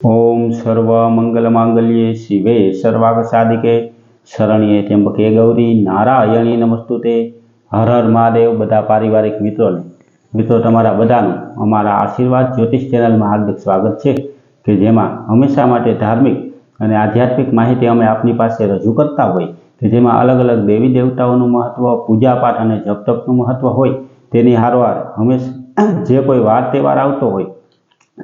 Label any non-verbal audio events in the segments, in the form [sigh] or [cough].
ઓમ સર્વ મંગલ માંગલ્યે શિવે સર્વાગ સાધિકે શરણ્યે ત્યંબકે ગૌરી નારાયણી નમસ્તુતે. હર હર મહાદેવ બધા પારિવારિક મિત્રોને. મિત્રો તમારા બધાનું અમારા આશીર્વાદ જ્યોતિષ ચેનલમાં હાર્દિક સ્વાગત છે કે જેમાં હંમેશા માટે ધાર્મિક અને આધ્યાત્મિક માહિતી અમે આપની પાસે રજૂ કરતા હોય કે જેમાં અલગ અલગ દેવી દેવતાઓનું મહત્વ, પૂજાપાઠ અને જપતપનું મહત્ત્વ હોય તેની હારવાર હંમેશા જે કોઈ વાર તહેવાર આવતો હોય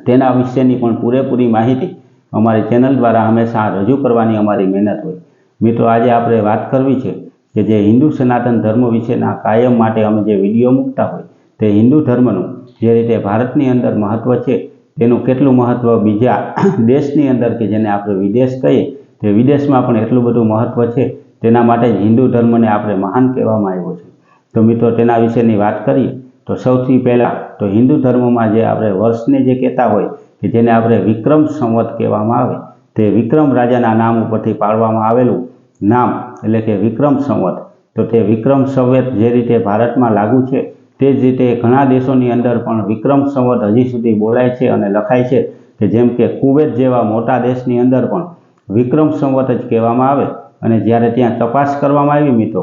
તેના વિશેની પણ પૂરેપૂરી માહિતી અમારી ચેનલ દ્વારા હંમેશા રજૂ કરવાની અમારી મહેનત હોય. મિત્રો, આજે આપણે વાત કરવી છે કે જે હિન્દુ સનાતન ધર્મ વિશેના કાયમ માટે અમે જે વીડિયો મૂકતા હોય તે હિન્દુ ધર્મનું જે રીતે ભારતની અંદર મહત્ત્વ છે તેનું કેટલું મહત્ત્વ બીજા [coughs] દેશની અંદર કે જેને આપણે વિદેશ કહીએ તે વિદેશમાં પણ એટલું બધું મહત્ત્વ છે તેના માટે જ હિન્દુ ધર્મને આપણે મહાન કહેવામાં આવ્યો છે. તો મિત્રો, તેના વિશેની વાત કરીએ તો સૌથી પહેલાં તો હિન્દુ ધર્મમાં જે આપણે વર્ષને જે કહેતા હોય કે જેને આપણે વિક્રમ સંવત કહેવામાં આવે, તે વિક્રમ રાજાના નામ ઉપરથી પાડવામાં આવેલું નામ એટલે કે વિક્રમ સંવત. તો તે વિક્રમ સંવત જે રીતે ભારતમાં લાગુ છે, તે જ રીતે ઘણા દેશોની અંદર પણ વિક્રમ સંવત હજી સુધી બોલાય છે અને લખાય છે કે જેમ કે કુવેત જેવા મોટા દેશની અંદર પણ વિક્રમ સંવત જ કહેવામાં આવે અને જ્યારે ત્યાં તપાસ કરવામાં આવી મિત્રો,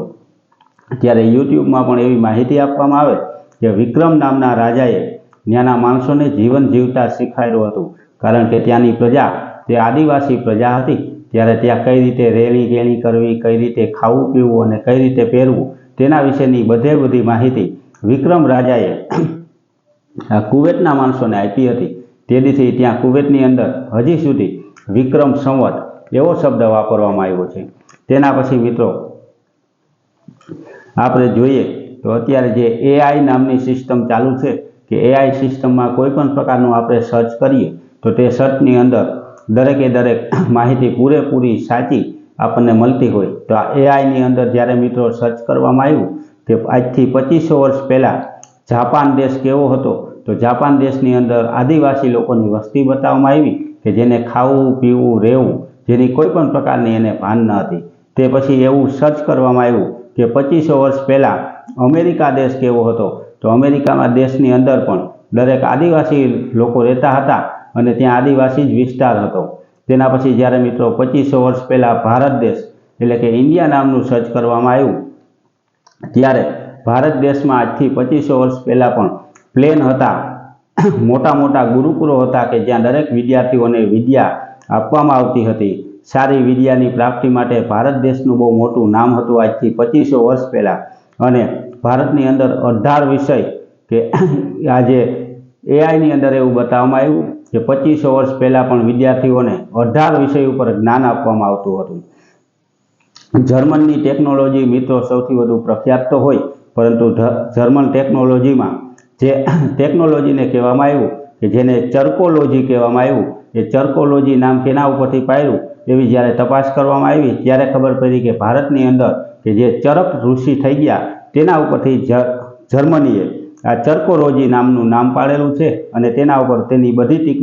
ત્યારે યુટ્યુબમાં પણ એવી માહિતી આપવામાં આવે કે વિક્રમ નામના રાજાએ ત્યાંના માણસોને જીવન જીવતા શીખવાડ્યું હતું. કારણ કે ત્યાંની પ્રજા તે આદિવાસી પ્રજા હતી, ત્યારે ત્યાં કઈ રીતે રેલી ગેણી કરવી, કઈ રીતે ખાવું, પીવું અને કઈ રીતે પહેરવું, તેના વિશેની બધે બધી માહિતી વિક્રમ રાજાએ કુવેતના માણસોને આપી હતી. તેથી ત્યાં કુવેતની અંદર હજી સુધી વિક્રમ સંવત એવો શબ્દ વાપરવામાં આવ્યો છે. તેના પછી મિત્રો, આપણે જોઈએ તો અત્યારે જે એઆઈ નામની સિસ્ટમ ચાલુ છે કે એઆઈ સિસ્ટમમાં કોઈ પણ પ્રકારનું આપણે સર્ચ કરીએ, તો તે સર્ચની અંદર દરેકે દરેક [clears throat] માહિતી પૂરેપૂરી સાચી આપણને મળતી હોય. તો આ એઆઈની અંદર જ્યારે મિત્રો સર્ચ કરવામાં આવ્યું કે આજથી પચીસો વર્ષ પહેલાં જાપાન દેશ કેવો હતો, તો જાપાન દેશની અંદર આદિવાસી લોકોની વસ્તી બતાવવામાં આવી કે જેને ખાવું, પીવું, રહેવું જેની કોઈ પણ પ્રકારની એને ભાન ન હતી. તે પછી એવું સર્ચ કરવામાં આવ્યું કે પચીસો વર્ષ પહેલાં અમેરિકા દેશ કેવો હતો? તો અમેરિકામાં દેશની અંદર પણ દરેક આદિવાસી લોકો રહેતા હતા અને ત્યાં આદિવાસી જ વિસ્તાર હતો. તેના પછી જ્યારે મિત્રો પચીસો વર્ષ પહેલાં ભારત દેશ એટલે કે ઇન્ડિયા નામનું સર્ચ કરવામાં આવ્યું, ત્યારે ભારત દેશમાં આજથી પચીસો વર્ષ પહેલાં પણ પ્લેન હતા. મોટા મોટા ગુરુકુળો હતા કે જ્યાં દરેક વિદ્યાર્થીઓને વિદ્યા આપવામાં આવતી હતી. સારી વિદ્યાની પ્રાપ્તિ માટે ભારત દેશનું બહુ મોટું નામ હતું આજથી પચીસો વર્ષ પહેલાં. અને ભારતની અંદર અઢાર વિષય કે [clears throat] આજે એઆઈની અંદર એવું બતાવવામાં આવ્યું કે પચીસો વર્ષ પહેલાં પણ વિદ્યાર્થીઓને અઢાર વિષય ઉપર જ્ઞાન આપવામાં આવતું હતું. જર્મનની ટેકનોલોજી મિત્રો સૌથી વધુ પ્રખ્યાત તો હોય, પરંતુ જર્મન ટેકનોલોજીમાં જે [clears throat] ટેકનોલોજીને કહેવામાં આવ્યું કે જેને ચર્કોલોજી કહેવામાં આવ્યું, એ ચર્કોલોજી નામ કેના ઉપરથી પાડ્યું? એવી જ્યારે તપાસ કરવામાં આવી, ત્યારે ખબર પડી કે ભારતની અંદર કે જે ચરક ઋષિ થઈ ગયા, તેના ઉપરથી જર્મનીએ આ ચર્કોલોજી નામનું નામ પાડેલું છે અને તેના ઉપર તેની બધી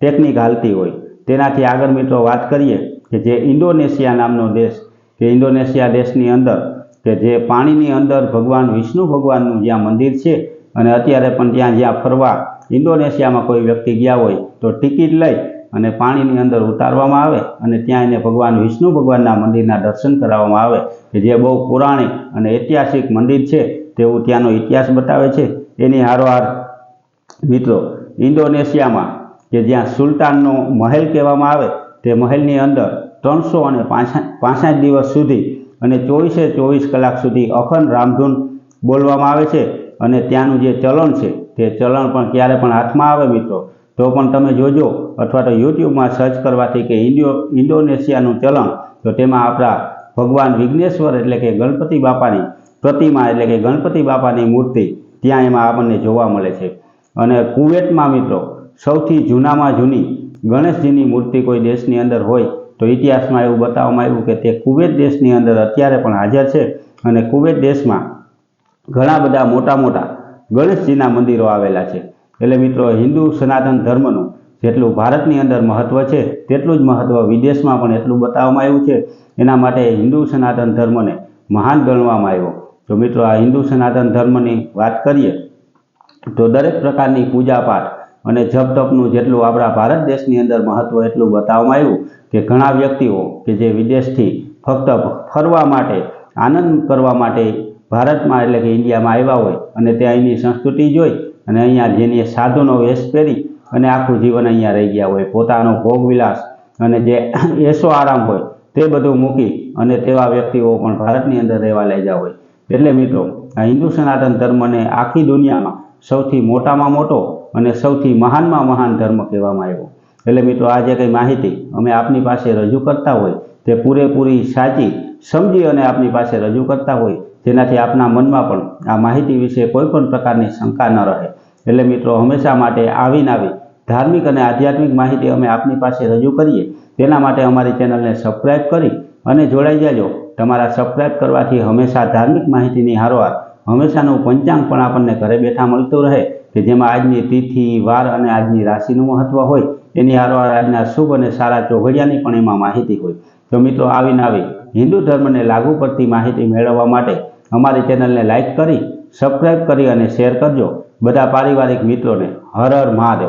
ટેકનિક હાલતી હોય. તેનાથી આગળ મિત્રો વાત કરીએ કે જે ઇન્ડોનેશિયા નામનો દેશ, કે ઇન્ડોનેશિયા દેશની અંદર કે જે પાણીની અંદર ભગવાન વિષ્ણુ ભગવાનનું જ્યાં મંદિર છે અને અત્યારે પણ ત્યાં જ્યાં ફરવા ઇન્ડોનેશિયામાં કોઈ વ્યક્તિ ગયા હોય તો ટિકિટ લઈ અને પાણીની અંદર ઉતારવામાં આવે અને ત્યાં એને ભગવાન વિષ્ણુ ભગવાનના મંદિરના દર્શન કરાવવામાં આવે કે જે બહુ પુરાણિક અને ઐતિહાસિક મંદિર છે તેવું ત્યાંનો ઇતિહાસ બતાવે છે. એની હારોહાર મિત્રો, ઇન્ડોનેશિયામાં કે જ્યાં સુલતાનનો મહેલ કહેવામાં આવે તે મહેલની અંદર ત્રણસો અને પાંસઠ દિવસ સુધી અને ચોવીસે ચોવીસ કલાક સુધી અખંડ રામધૂન બોલવામાં આવે છે અને ત્યાંનું જે ચલણ છે તે ચલણ પણ ક્યારે પણ હાથમાં આવે મિત્રો? તો પણ તમે જોજો, અથવા તો યુટ્યુબમાં સર્ચ કરવાથી કે ઇન્ડો, ઇન્ડોનેશિયાનું ચલણ, તો તેમાં આપણા ભગવાન વિઘ્નેશ્વર એટલે કે ગણપતિ બાપાની પ્રતિમા એટલે કે ગણપતિ બાપાની મૂર્તિ ત્યાં એમાં આપણને જોવા મળે છે. અને કુવેતમાં મિત્રો, સૌથી જૂનામાં જૂની ગણેશજીની મૂર્તિ કોઈ દેશની અંદર હોય, તો ઇતિહાસમાં એવું બતાવવામાં આવ્યું કે તે કુવેત દેશની અંદર અત્યારે પણ હાજર છે અને કુવેત દેશમાં ઘણા બધા મોટા મોટા ગણેશજીના મંદિરો આવેલા છે. એટલે મિત્રો, હિન્દુ સનાતન ધર્મનું જેટલું ભારતની અંદર મહત્ત્વ છે, તેટલું જ મહત્ત્વ વિદેશમાં પણ એટલું બતાવવામાં આવ્યું છે. એના માટે હિન્દુ સનાતન ધર્મને મહાન ગણવામાં આવ્યો. તો મિત્રો, આ હિન્દુ સનાતન ધર્મની વાત કરીએ, તો દરેક પ્રકારની પૂજાપાઠ અને જપ તપનું જેટલું આપણા ભારત દેશની અંદર મહત્વ એટલું બતાવવામાં આવ્યું કે ઘણા વ્યક્તિઓ કે જે વિદેશથી ફક્ત ફરવા માટે, આનંદ કરવા માટે ભારતમાં એટલે કે ઇન્ડિયામાં આવ્યા હોય અને ત્યાં અહીંની સંસ્કૃતિ જોઈ અને અહીંયા જેની સાધુનો વેશ પહેરી અને આખું જીવન અહીંયા રહી ગયા હોય, પોતાનો ભોગવિલાસ અને જે એસો આરામ હોય તે બધું મૂકી અને તેવા વ્યક્તિઓ પણ ભારતની અંદર રહેવા લઈ ગયા હોય. એટલે મિત્રો, આ હિન્દુ સનાતન ધર્મને આખી દુનિયામાં સૌથી મોટામાં મોટો અને સૌથી મહાનમાં મહાન ધર્મ કહેવામાં આવ્યો. એટલે મિત્રો, આ જે કંઈ માહિતી અમે આપની પાસે રજૂ કરતા હોય તે પૂરેપૂરી સાચી, સમજી અને આપની પાસે રજૂ કરતા હોય, જેનાથી આપના મનમાં પણ આ માહિતી વિશે કોઈ પણ પ્રકારની શંકા ન રહે. એટલે મિત્રો, હંમેશા માટે આવીને આવી ધાર્મિક અને આધ્યાત્મિક માહિતી અમે આપની પાસે રજૂ કરીએ, તેના માટે અમારી ચેનલને સબસ્ક્રાઈબ કરી અને જોડાઈ જાજો. તમારા સબસ્ક્રાઈબ કરવાથી હંમેશા ધાર્મિક માહિતીની હારવાર હંમેશાનું પંચાંગ પણ આપણને ઘરે બેઠા મળતું રહે કે જેમાં આજની તિથિ, વાર અને આજની રાશિનું મહત્ત્વ હોય, એની હારવાર આજના શુભ અને સારા ચોઘડિયાની પણ એમાં માહિતી હોય. તો મિત્રો, આવીને આવી હિન્દુ ધર્મને લાગુ પડતી માહિતી મેળવવા માટે અમારી ચેનલને લાઈક કરી સબસ્ક્રાઈબ કરી અને શેર કરજો. બધા પારિવારિક મિત્રોને હર હર મહાદેવ.